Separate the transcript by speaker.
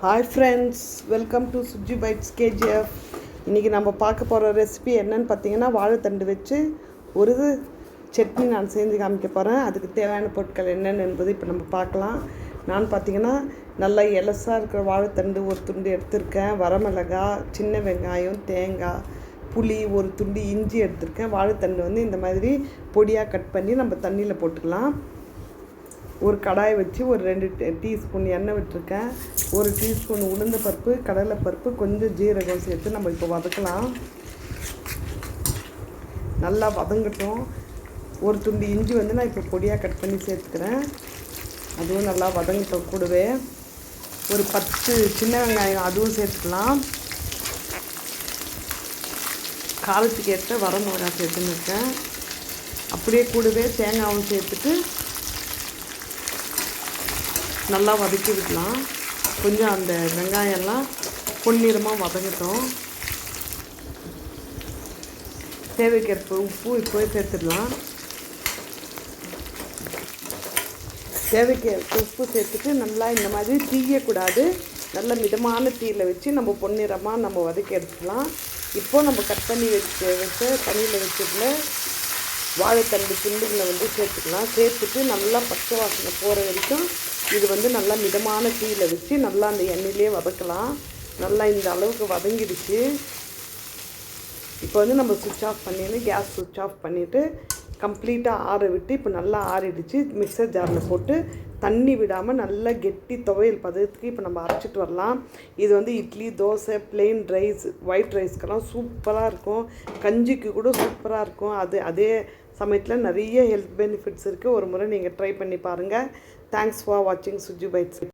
Speaker 1: Hi friends welcome to Suji bites KGF இன்றைக்கி நம்ம பார்க்க போகிற ரெசிபி என்னன்னு பார்த்தீங்கன்னா வாழைத்தண்டு வச்சு ஒரு சட்னி நான் செஞ்சு காமிக்க போகிறேன் அதுக்கு தேவையான பொருட்கள் என்னென்னு என்பது இப்போ நம்ம பார்க்கலாம். நான் பார்த்தீங்கன்னா நல்லா எலசாக இருக்கிற வாழைத்தண்டு ஒரு துண்டு எடுத்திருக்கேன். வரமிளகாய் சின்ன வெங்காயம் தேங்காய் புளி ஒரு துண்டு இஞ்சி எடுத்திருக்கேன். வாழைத்தண்டு வந்து இந்த மாதிரி பொடியாக கட் பண்ணி நம்ம தண்ணியில் போட்டுக்கலாம். ஒரு கடாய் வச்சு ஒரு ரெண்டு டீ- டீஸ்பூன் எண்ணெய் விட்டுருக்கேன். ஒரு டீஸ்பூன் உளுந்த பருப்பு கடலைப்பருப்பு கொஞ்சம் ஜீரகம் சேர்த்து நம்ம இப்போ வதக்கலாம். நல்லா வதங்கட்டும். ஒரு துண்டு இஞ்சி வந்து நான் இப்போ பொடியாக கட் பண்ணி சேர்த்துக்கிறேன். அதுவும் நல்லா வதங்கட்டும் கூடவே. ஒரு பத்து சின்ன வெங்காயம் அதுவும் சேர்த்துக்கலாம். காரத்துக்கு ஏற்ற வரமிளகாய் சேர்த்துன்னு இருக்கேன். அப்படியே கூடவே தேங்காயும் சேர்த்துட்டு நல்லா வதக்கி விடலாம் கொஞ்சம் அந்த வெங்காயம்லாம் பொன்னிறமாக வதங்கட்டும். தேவைக்கேற்ப உப்பு இப்போவே சேர்த்துடலாம். தேவைக்கேற்ப உப்பு சேர்த்துட்டு நல்லா இந்த மாதிரி தீயக்கூடாது நல்ல மிதமான தீயில் வச்சு நம்ம பொன்னிறமாக நம்ம வதக்கி எடுத்துக்கலாம் இப்போது நம்ம கட் பண்ணி வச்சு வச்ச தண்ணியில் வச்சதுல வாழைத்தண்டு துண்டுகளை வந்து சேர்த்துக்கலாம். சேர்த்துட்டு நல்லா பச்சை வாசனை போகிற வரைக்கும் இது வந்து நல்லா மிதமான தீயில் வச்சு நல்லா அந்த எண்ணெயிலே வதக்கலாம். நல்லா இந்த அளவுக்கு வதங்கிடுச்சு. இப்போ வந்து நம்ம சுவிட்ச் ஆஃப் பண்ணிட்டு கேஸ் சுவிட்ச் ஆஃப் பண்ணிவிட்டு கம்ப்ளீட்டாக ஆற விட்டு இப்போ நல்லா ஆறிடுச்சு. மிக்சர் ஜாரில் போட்டு தண்ணி விடாமல் நல்லா கெட்டி துவையல் பதத்துக்கு இப்போ நம்ம அரைச்சிட்டு வரலாம். இது வந்து idli dosa plain rice white ரைஸ்க்கெல்லாம் சூப்பராக இருக்கும். கஞ்சிக்கு கூட சூப்பராக இருக்கும். அது அதே சமயத்தில் நிறைய ஹெல்த் பெனிஃபிட்ஸ் இருக்குது ஒரு முறை நீங்கள் ட்ரை பண்ணி பாருங்கள் தேங்க்ஸ் ஃபார் வாட்சிங் சுஜி பைட்ஸ்